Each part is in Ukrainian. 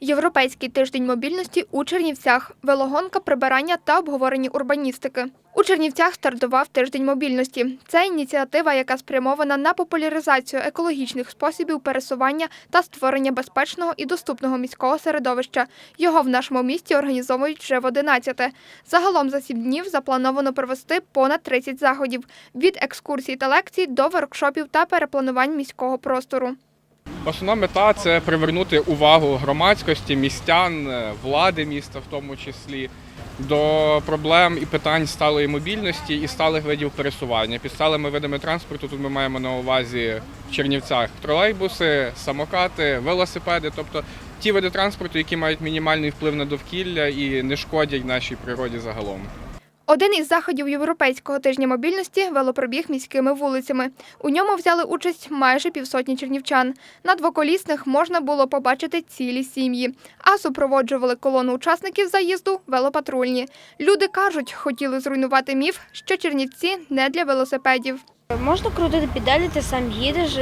Європейський тиждень мобільності у Чернівцях, велогонка, прибирання та обговорення урбаністики. У Чернівцях стартував тиждень мобільності. Це ініціатива, яка спрямована на популяризацію екологічних способів пересування та створення безпечного і доступного міського середовища. Його в нашому місті організовують вже в 11-те. Загалом за сім днів заплановано провести понад 30 заходів від екскурсій та лекцій до воркшопів та перепланувань міського простору. Основна мета це привернути увагу громадськості, містян, е, влади міста, в тому числі, до проблем і питань сталої мобільності і сталих видів пересування. Під сталими видами транспорту тут ми маємо на увазі в Чернівцях тролейбуси, самокати, велосипеди, тобто ті види транспорту, які мають мінімальний вплив на довкілля і не шкодять нашій природі загалом. Один із заходів Європейського тижня мобільності велопробіг міськими вулицями. У ньому взяли участь майже півсотні чернівчан. На двоколісних можна було побачити цілі сім'ї, а супроводжували колону учасників заїзду велопатрульні. Люди кажуть, хотіли зруйнувати міф, що Чернівці не для велосипедів. Можна крутити педалі, ти сам їдеш,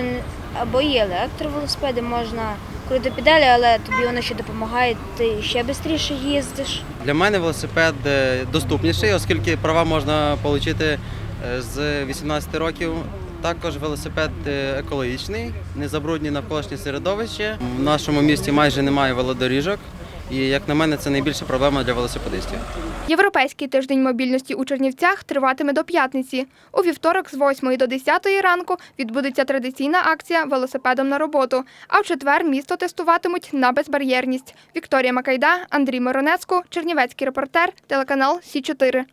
або є електровелосипеди, можна крутити педалі, але тобі воно ще допомагає, ти ще швидше їздиш. Для мене велосипед е, доступніший, оскільки права можна отримати е, з 18 років. Також велосипед е, екологічний, не забруднює навколишнє середовище. В нашому місті майже немає велодоріжок, і як на мене, це найбільша проблема для велосипедистів. Європейський тиждень мобільності у Чернівцях триватиме до п'ятниці. У вівторок з 8 до 10 ранку відбудеться традиційна акція велосипедом на роботу. А в четвер місто тестуватимуть на безбар'єрність. Вікторія Макайда, Андрій Моронецько, Чернівецький репортер, телеканал Сі 4